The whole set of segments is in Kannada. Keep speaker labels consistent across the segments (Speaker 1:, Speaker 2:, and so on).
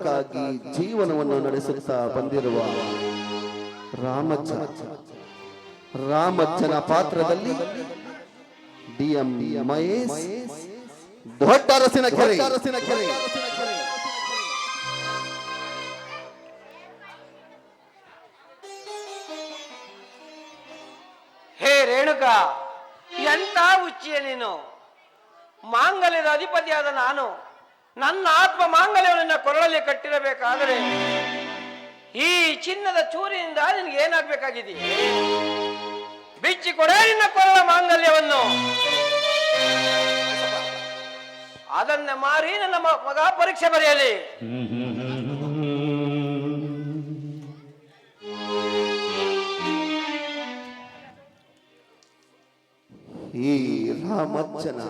Speaker 1: ಕ್ಕಾಗಿ ಜೀವನವನ್ನು ನಡೆಸುತ್ತಾ ಬಂದಿರುವ ರಾಮಜ್ಜನ ರಾಮಜ್ಜನ ಪಾತ್ರದಲ್ಲಿ ಡಿ ಎಂ ಮಹೇಶ್ ದೊಡ್ಡ ಅರಸಿನ ಕೆರೆ. ಅರಸಿನ ಕೆರೆ.
Speaker 2: ಹೇ ರೇಣುಕ ಎಂತ ಹುಚ್ಚಿಯ ನೀನು? ಮಾಂಗಲ್ಯದ ಅಧಿಪತಿಯಾದ ನಾನು. ನನ್ನ ಆತ್ಮ ಮಾಂಗಲ್ಯವನ್ನು ಕೊರಳಲ್ಲಿ ಕಟ್ಟಿರಬೇಕಾದರೆ ಈ ಚಿನ್ನದ ಚೂರಿನಿಂದ ನಿನಗೆ ಏನಾಗಬೇಕಾಗಿದೆ? ಬಿಚ್ಚಿ ಕೊಡೆ ನಿನ್ನ ಕೊರಳ ಮಾಂಗಲ್ಯವನ್ನು. ಅದನ್ನ ಮಾರಿ ನನ್ನ ಮಗ ಪರೀಕ್ಷೆ ಬರೆಯಲಿ.
Speaker 1: ಈ ರಾಮಚ್ಚನ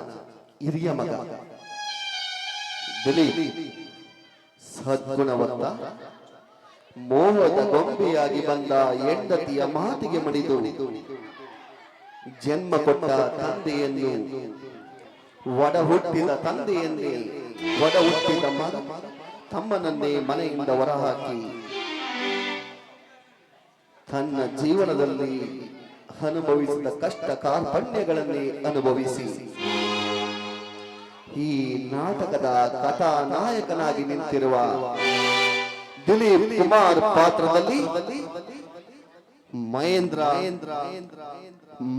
Speaker 1: ಹಿರಿಯ ಮಗ. ದಿಲೀಪ್ ಸದ್ಗುಣವಂತ ಮೋಹದ ಗೊಂಬೆಯಾಗಿ ಬಂದ ಹೆಂಡತಿಯ ಮಾತಿಗೆ ಮಡಿದು ಜನ್ಮ ಕೊಟ್ಟ ತಂದೆಯನ್ನು ಒಡ ಹುಟ್ಟಿದ ತಂದೆಯನ್ನೇ ಒಡ ಹುಟ್ಟಿದ ತಮ್ಮನನ್ನೇ ಮನೆಯಿಂದ ಹೊರಹಾಕಿ ತನ್ನ ಜೀವನದಲ್ಲಿ ಅನುಭವಿಸಿದ ಕಷ್ಟ ಕಾರ್ಪಣ್ಯಗಳನ್ನೇ ಅನುಭವಿಸಿ. ಈ ನಾಟಕದ ಕಥಾ ನಾಯಕನಾಗಿ ನಿಂತಿರುವ ದಿಲೀಪ್ ಕುಮಾರ್ ಪಾತ್ರದಲ್ಲಿ ಮಹೇಂದ್ರ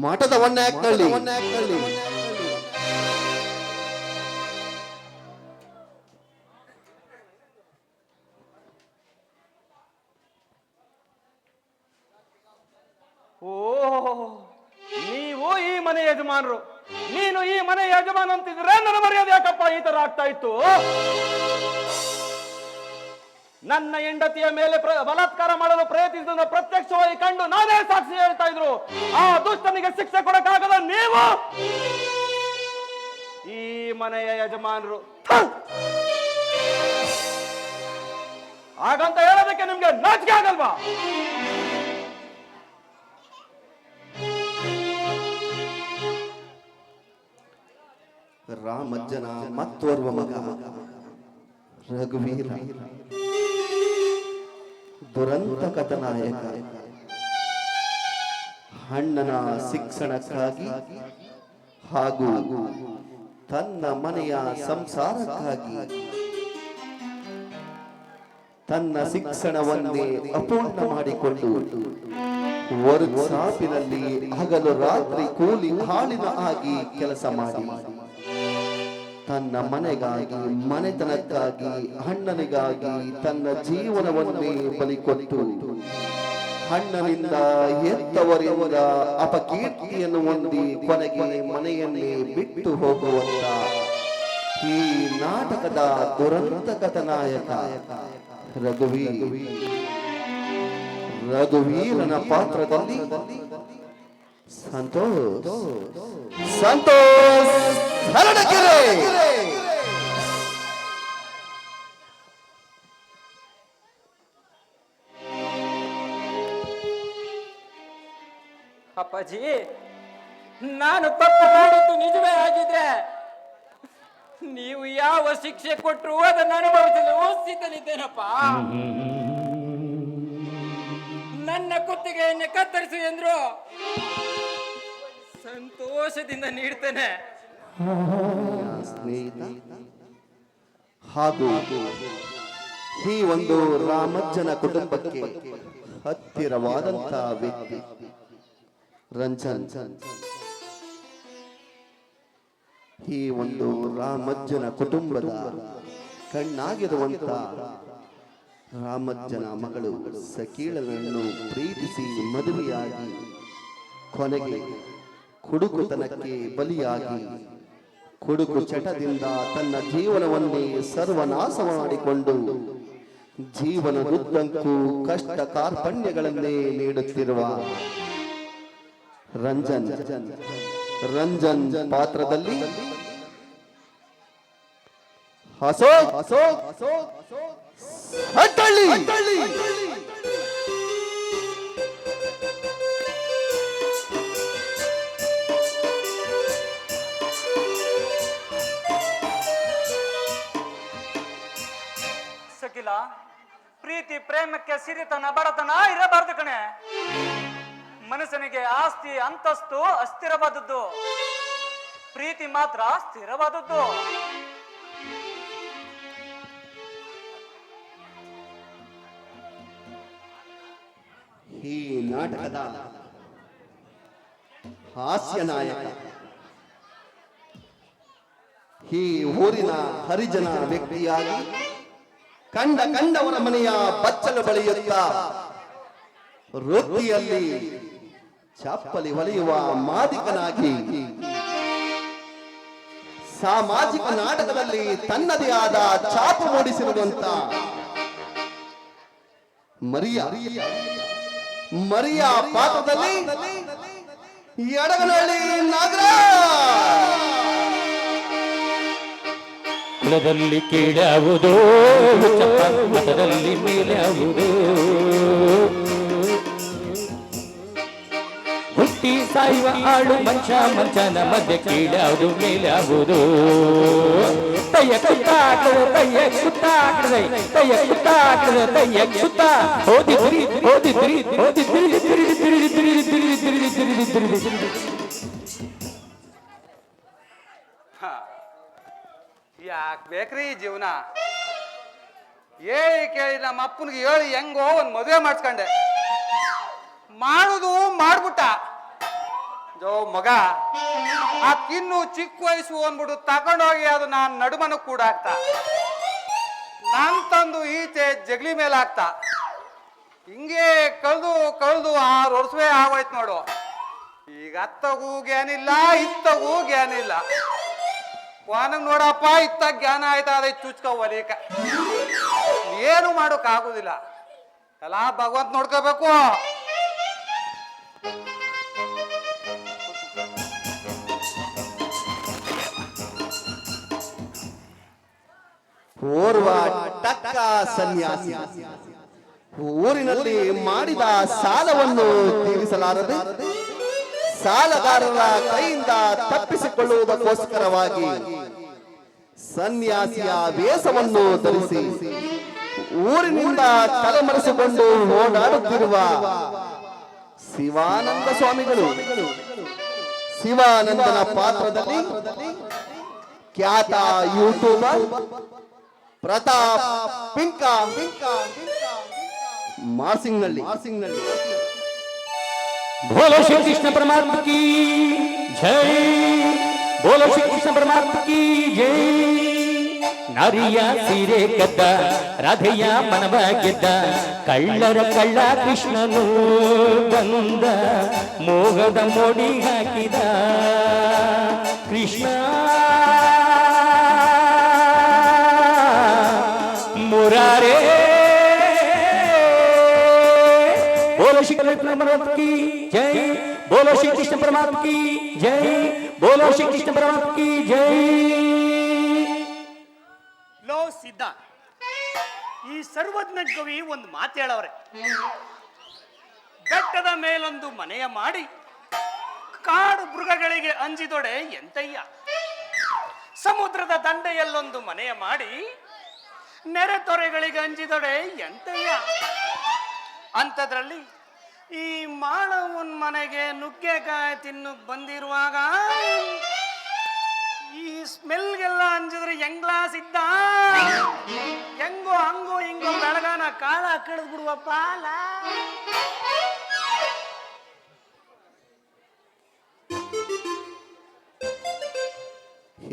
Speaker 1: ಮಠದ ಹೊನ್ಯಾಕ್ನಳ್ಳಿ.
Speaker 3: ಓ ನೀವು ಈ ಮನೆ ಯಜಮಾನರು. ನೀನು ಈ ಮನೆ ಯಜಮಾನ ಅಂತಿದ್ರೆ ನನ್ನ ಮರ್ಯಾದೆ ಯಾಕಪ್ಪ ಈ ತರ ಆಗ್ತಾ ಇತ್ತು? ನನ್ನ ಹೆಂಡತಿಯ ಮೇಲೆ ಬಲಾತ್ಕಾರ ಮಾಡಲು ಪ್ರಯತ್ನಿಸಿದ ಪ್ರತ್ಯಕ್ಷವಾಗಿ ಕಂಡು ನಾನೇ ಸಾಕ್ಷಿ ಹೇಳ್ತಾ ಇದ್ರು. ಆ ದುಷ್ಟನಿಗೆ ಶಿಕ್ಷೆ ಕೊಡಕ್ಕಾಗದ ನೀವು? ಈ ಮನೆಯ ಯಜಮಾನರು. ಹಾಗಂತ ಹೇಳೋದಕ್ಕೆ ನಿಮ್ಗೆ ನಾಚಿಕೆ ಆಗಲ್ವಾ?
Speaker 1: ರಾಮಜ್ಜನ ಮತ್ತೋರ್ವ ಮಗ. ರಘುವೀರ. ದುರಂತ ಕಥನಾಯಕ. ಅಣ್ಣನ ಶಿಕ್ಷಣಕ್ಕಾಗಿ ಹಾಗೂ ತನ್ನ ಮನೆಯ ಸಂಸಾರಕ್ಕಾಗಿ ತನ್ನ ಶಿಕ್ಷಣವನ್ನೇ ಅಪೂರ್ಣ ಮಾಡಿಕೊಂಡು ಹಗಲು ರಾತ್ರಿ ಕೂಲಿ ಹಾಳಿನ ಆಗಿ ಕೆಲಸ ಮಾಡಿ. ತನ್ನ ಮನೆಗಾಗಿ, ಮನೆತನಕ್ಕಾಗಿ ಅಣ್ಣನಿಗಾಗಿ ತನ್ನ ಜೀವನವನ್ನೇ ಬಲಿಕೊಟ್ಟು ಅಣ್ಣನಿಂದ ಎತ್ತವರಿಂದ ಅಪಕೀರ್ತಿಯನ್ನು ಹೊಂದಿ ಕೊನೆಗೆ ಮನೆಯನ್ನೇ ಬಿಟ್ಟು ಹೋಗುವಂತ ಈ ನಾಟಕದ ದುರಂತ ಕಥನಾಯಕ ರಘುವೀ ರಘುವೀರನ ಪಾತ್ರದಲ್ಲಿ ಸಂತೋಷ್. ಸಂತೋಷ್
Speaker 2: ಅಪ್ಪಾಜಿ ನಾನು ತಪ್ಪು ಮಾಡಿದ್ದು ನಿಜವೇ ಆಗಿದ್ರೆ ನೀವು ಯಾವ ಶಿಕ್ಷೆ ಕೊಟ್ಟರು ಅದನ್ನು ಅನುಭವಿಸಲು ಸಿದ್ಧನಿದ್ದೇನಪ್ಪ? ನನ್ನ ಕುತ್ತಿಗೆಯನ್ನು ಕತ್ತರಿಸು ಎಂದ್ರು. ಸಂತೋಷದಿಂದ ನೀಡ್ತೇನೆ.
Speaker 1: ಸ್ನೇಹಿತ, ಹಾಗೂ ಈ ಒಂದು ರಾಮಜ್ಜನ ಕುಟುಂಬಕ್ಕೆ ಹತ್ತಿರವಾದಂತಹ ವ್ಯಕ್ತಿ ರಂಜನ್. ಈ ಒಂದು ರಾಮಜ್ಜನ ಕುಟುಂಬದ ಕಣ್ಣಾಗಿರುವಂತ ರಾಮಜ್ಜನ ಮಗಳು ಸಕೀಳನನ್ನು ಪ್ರೀತಿಸಿ ಮದುವೆಯಾಗಿ ಕೊನೆಗೆ ಕುಡುಕುತನಕ್ಕೆ ಬಲಿಯಾಗಿ ಕುಡುಕು ಚಟದಿಂದ ತನ್ನ ಜೀವನವನ್ನೇ ಸರ್ವನಾಶ ಮಾಡಿಕೊಂಡು ಜೀವನದುದ್ದಕ್ಕೂ ಕಷ್ಟ ಕಾರ್ಪಣ್ಯಗಳನ್ನೇ ನೀಡುತ್ತಿರುವ ರಂಜನ್ ರಂಜನ್ ಪಾತ್ರದಲ್ಲಿ ಹಸೋ ಹಸೋ ಹಟ್ಟಳ್ಳಿ
Speaker 3: ಸಕಿಲ
Speaker 4: ಪ್ರೀತಿ, ಪ್ರೇಮಕ್ಕೆ ಸಿರಿತನ, ಬಡತನ ಇರಬಾರ್ದು ಕಣೆ. ಮನುಷ್ಯನಿಗೆ ಆಸ್ತಿ, ಅಂತಸ್ತು ಅಸ್ಥಿರವಾದದ್ದು. ಪ್ರೀತಿ ಮಾತ್ರ ಸ್ಥಿರವಾದದ್ದು
Speaker 1: ಈ ನಾಟಕದ ಹಾಸ್ಯ ನಾಯಕ, ಈ ಊರಿನ ಹರಿಜನ ವ್ಯಕ್ತಿಯಾಗಿ ಕಂಡ ಕಂಡವರ ಮನೆಯ ಬಚ್ಚಲು ಬಳಿಯುತ್ತ ವೃತ್ತಿಯಲ್ಲಿ ಚಪ್ಪಲಿ ಹೊಲಿಯುವ ಮಾದಿಕನಾಗಿ. ಸಾಮಾಜಿಕ ನಾಟಕದಲ್ಲಿ ತನ್ನದೇ ಆದ ಚಾಪು ಮೂಡಿಸಿರುವಂತ ಮರಿಯ. ಮರಿಯ ಪಾತ್ರದಲ್ಲಿ ಎಡಗನಹಳ್ಳಿ ನಾಗರಾಜ್.
Speaker 5: ಕುಲದಲ್ಲಿ ಕೀಳಾವುದು ಅದರಲ್ಲಿ ಮೇಲಾವುದು. ಹುಟ್ಟಿ ಸಾಯುವ ಆಳು ಮಂಚ, ಮಂಚನ ಮಧ್ಯೆ ಕೀಳಾವುದು, ಮೇಲಾವುದು. ತಯ್ಯ ಕುತ್ತ ಹಾಕದೆ ತಯ್ಯ ಕುತ್ತ ಹಾಕದೆ ತಯ್ಯ ಕುತ್ತ ಓದಿ ತಯ್ಯ ಕುತ್ತ. ಓದಿ ಓದಿದ್ರಿ ಓದಿದ್ರಿ ತಿರುಗಿ ತಿರುಗಿ ತಿರುಗಿ ತಿರುಗಿ ತಿರುಗಿ ತಿರುಗಿ ತಿರುಗಿ ತಿರುಗಿ.
Speaker 4: ಯಾಕೆ ಬೇಕ್ರಿ ಜೀವನ? ಹೇಳಿ ಕೇಳಿ, ನಮ್ಮ ಅಪ್ಪನಿಗೆ ಹೇಳಿ, ಹೆಂಗೋ ಒಂದು ಮದುವೆ ಮಾಡಿಸ್ಕೊಂಡೆ. ಮಾಡುದು ಮಾಡ್ಬಿಟ್ಟ. ಜೋ ಮಗ ಇನ್ನು ಚಿಕ್ಕ ವಯಸ್ಸು ಅಂದ್ಬಿಟ್ಟು ತಗೊಂಡೋಗಿ ಅದು ನಾನು ನಡುಮನ ಕೂಡ ಆಗ್ತಾ. ನಾನ್ ತಂದು ಈಚೆ ಜಗಲಿ ಮೇಲೆ ಆಗ್ತಾ ಹಿಂಗೆ ಕಳೆದು ಕಳೆದು ಆರು ವರ್ಷವೇ ಆಗೋಯ್ತು ನೋಡು. ಈಗ ಅತ್ತಗೂ ಗ್ಯಾನಿಲ್ಲ ಇತ್ತಗೂ ಜ್ಞಾನಿಲ್ಲ ವಾನಗ್ ನೋಡಪ್ಪ, ಇತ್ತ ಜ್ಞಾನ ಆಯ್ತಾ, ಅದೇ ಚುಚ್ಕ ಒಲಿಕ. ಏನು ಮಾಡೋಕ್ ಆಗುದಿಲ್ಲ. ಎಲ್ಲ ಭಗವಂತ ನೋಡ್ಕೋಬೇಕು.
Speaker 1: ಓರ್ವ ಟಕ್ಕ ಸನ್ಯಾಸಿ. ಊರಿನಲ್ಲಿ ಮಾಡಿದ ಸಾಲವನ್ನು ತೀರಿಸಲಾರದೆ ಸಾಲಗಾರರ ಕೈಯಿಂದ ತಪ್ಪಿಸಿಕೊಳ್ಳುವುದಕ್ಕೋಸ್ಕರವಾಗಿ ಸನ್ಯಾಸಿಯ ವೇಷವನ್ನು ಧರಿಸಿ ಊರಿನಿಂದ ತಲೆಮರೆಸಿಕೊಂಡು ಓಡಾಡುತ್ತಿರುವ ಶಿವಾನಂದ ಸ್ವಾಮಿಗಳು. ಶಿವಾನಂದನ ಪಾತ್ರದಲ್ಲಿ ಖ್ಯಾತ ಯೂಟ್ಯೂಬರ್ ಪ್ರತಾಪ್ ಪಿಂಕ. ಮಾರ್ಸಿಂಗ್ನಲ್ಲಿ. ಮಾರ್ಸಿಂಗ್ನಲ್ಲಿ
Speaker 5: बोलो श्री कृष्ण परमात्मा की जय बोलो श्री कृष्ण परमात्मा की जय ನಾರಿಯ ಸೀರೆ ಕದ್ದ ರಾಧೆಯ ಮನವ ಗೆದ್ದ ಕಳ್ಳರ ಕಳ್ಳ ಕೃಷ್ಣನು ಬಂದ ಮೋಹದ ಮೋಡಿ ಹಾಕಿದ ಕೃಷ್ಣ बोलो श्री कृष्ण परमात्मा की जय बोलो श्री कृष्ण परमात्मा की जय बोलो श्री कृष्ण परमात्मा की जय
Speaker 6: ಲೋ ಸಿದ್ಧ ಈ ಸರ್ವಜ್ಞ ಕವಿ ಒಂದು ಮಾತು ಹೇಳವ್ರೆ ಬೆಟ್ಟದ ಮೇಲೊಂದು ಮನೆಯ ಮಾಡಿ ಕಾಡು ಮೃಗಗಳಿಗೆ ಅಂಜಿದೊಡೆ ಎಂತಯ್ಯ ಸಮುದ್ರದ ದಂಡೆಯಲ್ಲೊಂದು ಮನೆಯ ಮಾಡಿ ನೆರೆ ತೊರೆಗಳಿಗೆ ಅಂಜಿದೊಡೆ ಎಂತಯ್ಯ ಅಂಥದ್ರಲ್ಲಿ ಈ ಮಾನವನ್ ಮನೆಗೆ ನುಗ್ಗೆಕಾಯಿ ತಿನ್ನಕ್ ಬಂದಿರುವಾಗ ಈ ಸ್ಮೆಲ್ಗೆಲ್ಲ ಅಂಜಿದ್ರೆ ಹೆಂಗ್ಲಾಸ್ ಇದ್ದ? ಹೆಂಗೋ ಹಂಗೋ ಹಿಂಗೋ ಬೆಳಗಾನ ಕಾಳ ಕಳೆದ್ ಬಿಡುವಪ್ಪ ಲಾ.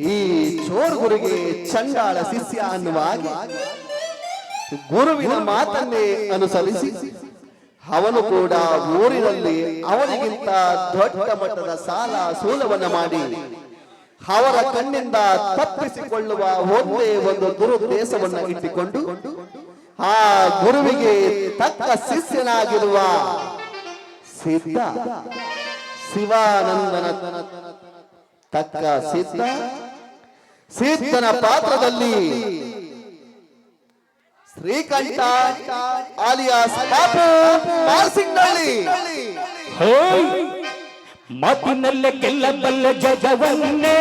Speaker 1: ಈ ಚೋರ್ ಗುರುಗೆ ಚಂಡಾಳ ಶಿಷ್ಯ ಅನ್ನುವಾಗಿ ಗುರುವಿನ ಮಾತನ್ನೇ ಅನುಸರಿಸಿ. ಅವನು ಕೂಡ ಊರಿನಲ್ಲಿ ಅವರಿಗಿಂತ ದೊಡ್ಡ ಮಟ್ಟದ ಸಾಲ ಸೂಲವನ್ನು ಮಾಡಿ. ಅವರ ಕಣ್ಣಿಂದ ತಪ್ಪಿಸಿಕೊಳ್ಳುವ ಒಂದೇ ಒಂದು ದುರುದ್ದೇಶವನ್ನ ಇಟ್ಟುಕೊಂಡು ಆ ಗುರುವಿಗೆ ತಕ್ಕ ಶಿಷ್ಯನಾಗಿರುವ ಸಿದ್ಧ. ಶಿವಾನಂದನ ತಕ್ಕ ಸಿದ್ಧ. ಸಿದ್ಧನ ಪಾತ್ರದಲ್ಲಿ ಶ್ರೀಕಂಠ ಆಲಿಯಾಸ್ ಬಾಬು ಮಾರ್ಸಿಂಗ್ನಳ್ಳಿ
Speaker 5: ಹೋಯ್ ಮಾತಿನಲ್ಲೇ ಗೆಲ್ಲಬಲ್ಲ ಜಗವನ್ನೇ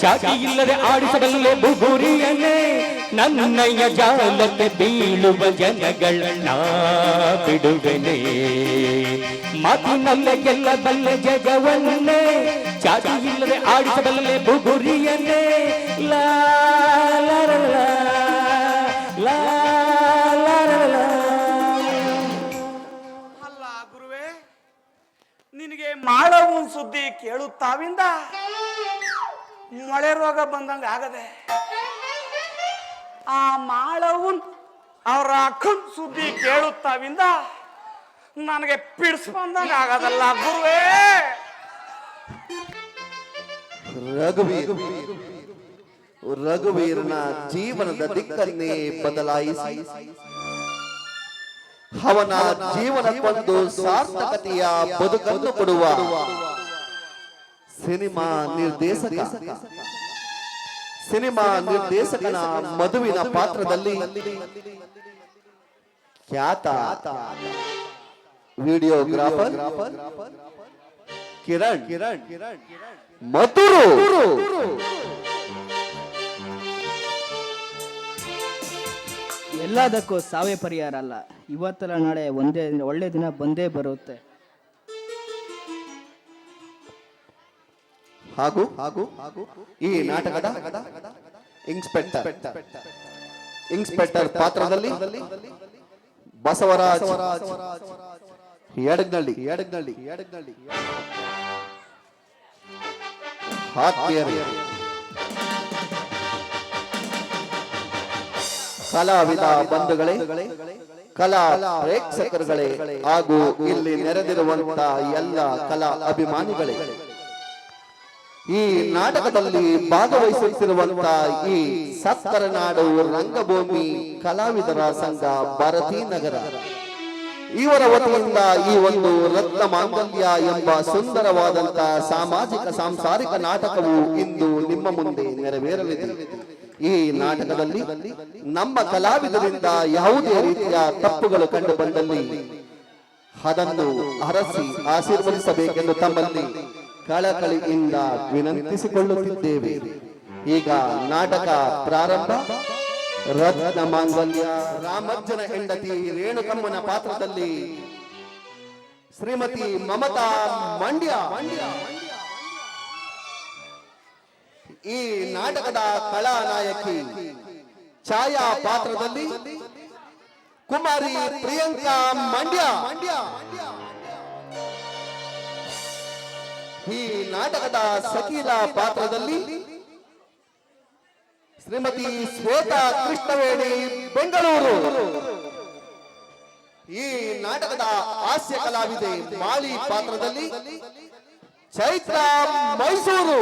Speaker 5: ಜಾತಿ ಇಲ್ಲದೆ ಆಡಿಸಬಲ್ಲೆ ಬುಗುರಿಯನ್ನೇ ನನ್ನಯ್ಯ ಜಾಲಕ್ಕೆ ಬೀಳುವ ಜನಗಳನ್ನ ಬಿಡುವೆನೆ. ಮಾತಿನಲ್ಲೇ ಗೆಲ್ಲಬಲ್ಲೆ ಜಗವನ್ನೇ ಜಾತಿ ಇಲ್ಲದೆ ಆಡಿಸಬಲ್ಲೆ ಬುಗುರಿಯನ್ನೇ. ಲಾ.
Speaker 6: ಅಲ್ಲ ಗುರುವೇ ನಿನಗೆ ಮಾಡವು ಸುದ್ದಿ ಕೇಳುತ್ತಾವಿಂದ? ಮಳೆ ರೋಗ ಬಂದಂಗ ಆಗದೆ. ಆ ಮಾಳವನ್ ಅವರ ಅಕ್ಕನ್ ಸುದ್ದಿ ಕೇಳುತ್ತಾವಿಂದ ನನಗೆ ಪಿಡ್ಸ್ ಬಂದಂಗ ಆಗದಲ್ಲ ಗುರುವೇ.
Speaker 1: ರಘುವೀರ್. ರಘುವೀರನ ಜೀವನದ ದಿಕ್ಕನ್ನೇ ಬದಲಾಯಿಸಿ. ಅವನ ಜೀವನಕ್ಕೊಂದು ಸಾರ್ಥಕತೆಯ ಬದುಕನ್ನು ಕೊಡುವ ಸಿನಿಮಾ ನಿರ್ದೇಶಕ. ಸಿನಿಮಾ ನಿರ್ದೇಶಕನ ಮಧುವಿನ ಪಾತ್ರದಲ್ಲಿ ಖ್ಯಾತ ವಿಡಿಯೋಗ್ರಾಫರ್ ಕಿರಣ್. ಕಿರಣ್. ಮಧುರು.
Speaker 7: ಎಲ್ಲದಕ್ಕೂ ಸಾವೇ ಪರಿಹಾರ ಅಲ್ಲ. ಇವತ್ತರ ನಾಳೆ ಒಂದೇ ದಿನ, ಒಳ್ಳೆ ದಿನ ಬಂದೇ ಬರುತ್ತೆ.
Speaker 1: ಹಾಗೂ ಹಾಗೂ ಈ ನಾಟಕದ ಇನ್ಸ್ಪೆಕ್ಟರ್ ಇನ್ಸ್ಪೆಕ್ಟರ್ ಪಾತ್ರದಲ್ಲಿ ಬಸವರಾಜ್ ಎಡಗ್ನಳ್ಳಿ ಎಡಗ್ನಳ್ಳಿ ಎಡಗ್ನಳ್ಳಿ ಹಾಕ್ಯರಿ. ಕಲಾವಿದ ಬಂಧುಗಳೇ ಕಲಾ ಪ್ರೇಕ್ಷಕರುಗಳೇ ಹಾಗೂ ಇಲ್ಲಿ ನೆರೆದಿರುವಂತ ಎಲ್ಲ ಕಲಾ ಅಭಿಮಾನಿಗಳೇ. ಈ ನಾಟಕದಲ್ಲಿ ಭಾಗವಹಿಸುತ್ತಿರುವಂತ ಈ ಸತ್ತರ ನಾಡು ರಂಗಭೂಮಿ ಕಲಾವಿದರ ಸಂಘ ಭಾರತೀ ನಗರ. ಇವರ ವತಿಯಿಂದ ಈ ಒಂದು ರತ್ನ ಮಾಂಗಲ್ಯ ಎಂಬ ಸುಂದರವಾದಂತಹ ಸಾಮಾಜಿಕ ಸಾಂಸಾರಿಕ ನಾಟಕವು ಇಂದು ನಿಮ್ಮ ಮುಂದೆ ನೆರವೇರಲಿದೆ. ಈ ನಾಟಕದಲ್ಲಿ ನಮ್ಮ ಕಲಾವಿದರಿಂದ ಯಾವುದೇ ರೀತಿಯ ತಪ್ಪುಗಳು ಕಂಡು ಬಂದಲ್ಲಿ ಅದನ್ನು ಅರಸಿ ಆಶೀರ್ವದಿಸಬೇಕೆಂದು ತಮ್ಮಲ್ಲಿ ಕಳಕಳಿಯಿಂದ ವಿನಂತಿಸಿಕೊಳ್ಳುತ್ತಿದ್ದೇವೆ. ಈಗ ನಾಟಕ ಪ್ರಾರಂಭ. ರತ್ನ ಮಾಂಗಲ್ಯ ರಾಮಜ್ಜನ ಹೆಂಡತಿ ರೇಣುಕಮ್ಮನ ಪಾತ್ರದಲ್ಲಿ ಶ್ರೀಮತಿ ಮಮತಾ ಮಂಡ್ಯ. ಈ ನಾಟಕದ ಕಳಾನಾಯಕಿ ಛಾಯಾ ಪಾತ್ರದಲ್ಲಿ ಕುಮಾರಿ ಪ್ರಿಯಾಂಕಾ ಮಂಡ್ಯ. ಈ ನಾಟಕದ ಸಕೀಲ ಪಾತ್ರದಲ್ಲಿ ಶ್ರೀಮತಿ ಶ್ವೇತಾ ಕೃಷ್ಣವೇಣಿ, ಬೆಂಗಳೂರು. ಈ ನಾಟಕದ ಹಾಸ್ಯ ಕಲಾವಿದೆ ಮಾಳಿ ಪಾತ್ರದಲ್ಲಿ ಚೈತ್ರ ಮೈಸೂರು.